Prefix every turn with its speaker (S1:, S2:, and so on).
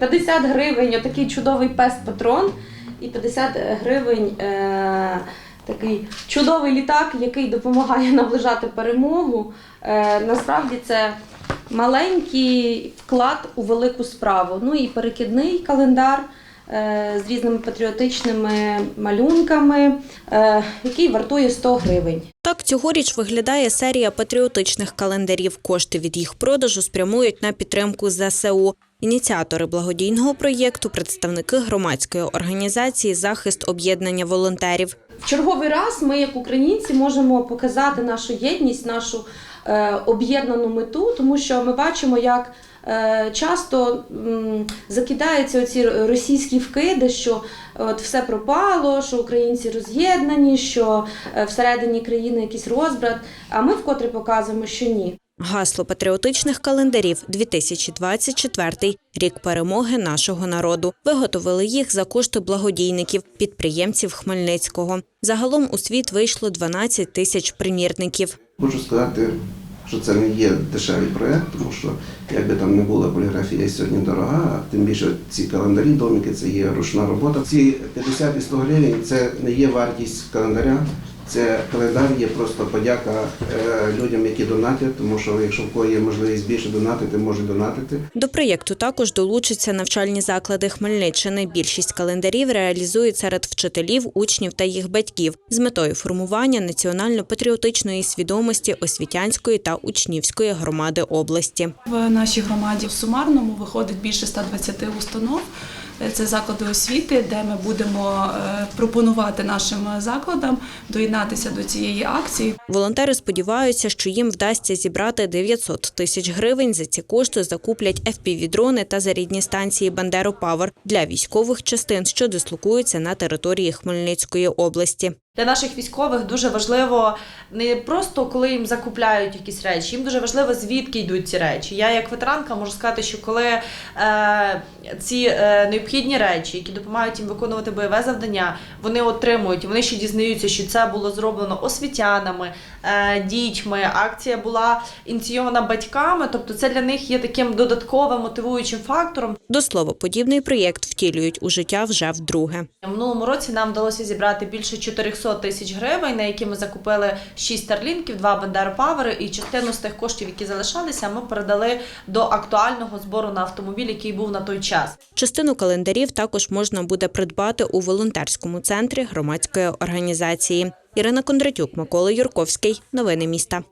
S1: 50 гривень отакий чудовий пес-патрон і 50 гривень е, такий чудовий літак, який допомагає наближати перемогу. Е, насправді це маленький вклад у велику справу. Ну і перекидний календар е, з різними патріотичними малюнками, е, який вартує 100 гривень.
S2: Так цьогоріч виглядає серія патріотичних календарів. Кошти від їх продажу спрямують на підтримку ЗСУ. Ініціатори благодійного проєкту, представники громадської організації Захист об'єднання волонтерів.
S1: В черговий раз ми, як українці, можемо показати нашу єдність, нашу е, об'єднану мету, тому що ми бачимо, як е, часто закидаються оці російські вкиди, що от все пропало, що українці роз'єднані, що е, всередині країни якийсь розбрат. А ми вкотре показуємо, що ні.
S2: Гасло патріотичних календарів 2024 – рік перемоги нашого народу. Виготовили їх за кошти благодійників, підприємців Хмельницького. Загалом у світ вийшло 12 тисяч примірників.
S3: Хочу сказати, що це не є дешевий проєкт, тому що якби там не була поліграфія сьогодні дорога, а тим більше ці календарі, домики це є ручна робота. Ці 50 і 100 гривень це не є вартість календаря. Це календар є просто подяка е, людям, які донатять, тому що якщо в кого є можливість більше донатити, можуть донатити.
S2: До проєкту також долучаться навчальні заклади Хмельниччини. Більшість календарів реалізують серед вчителів, учнів та їх батьків з метою формування національно-патріотичної свідомості освітянської та учнівської громади області.
S4: В нашій громаді в сумарному виходить більше 120 установ. Це заклади освіти, де ми будемо е, пропонувати нашим закладам доєднатися до цієї акції.
S2: Волонтери сподіваються, що їм вдасться зібрати 900 тисяч гривень. За ці кошти закуплять FPV-дрони та зарядні станції Бандеру Павер для військових частин, що дислокуються на території Хмельницької області.
S5: Для наших військових дуже важливо не просто коли їм закупляють якісь речі, їм дуже важливо звідки йдуть ці речі. Я як ветеранка можу сказати, що коли е, ці е, необхідні речі, які допомагають їм виконувати бойове завдання, вони отримують, вони ще дізнаються, що це було зроблено освітянами, е, дітьми. Акція була ініційована батьками, тобто це для них є таким додатковим мотивуючим фактором.
S2: До слова, подібний проєкт втілюють у життя вже вдруге.
S5: В минулому році нам вдалося зібрати більше 400 тисяч гривень, на які ми закупили 6 старлінків, 2 Бендер Павери, і частину з тих коштів, які залишалися, ми передали до актуального збору на автомобіль, який був на той час.
S2: Частину календарів також можна буде придбати у волонтерському центрі громадської організації. Ірина Кондратюк, Микола Юрковський. Новини міста.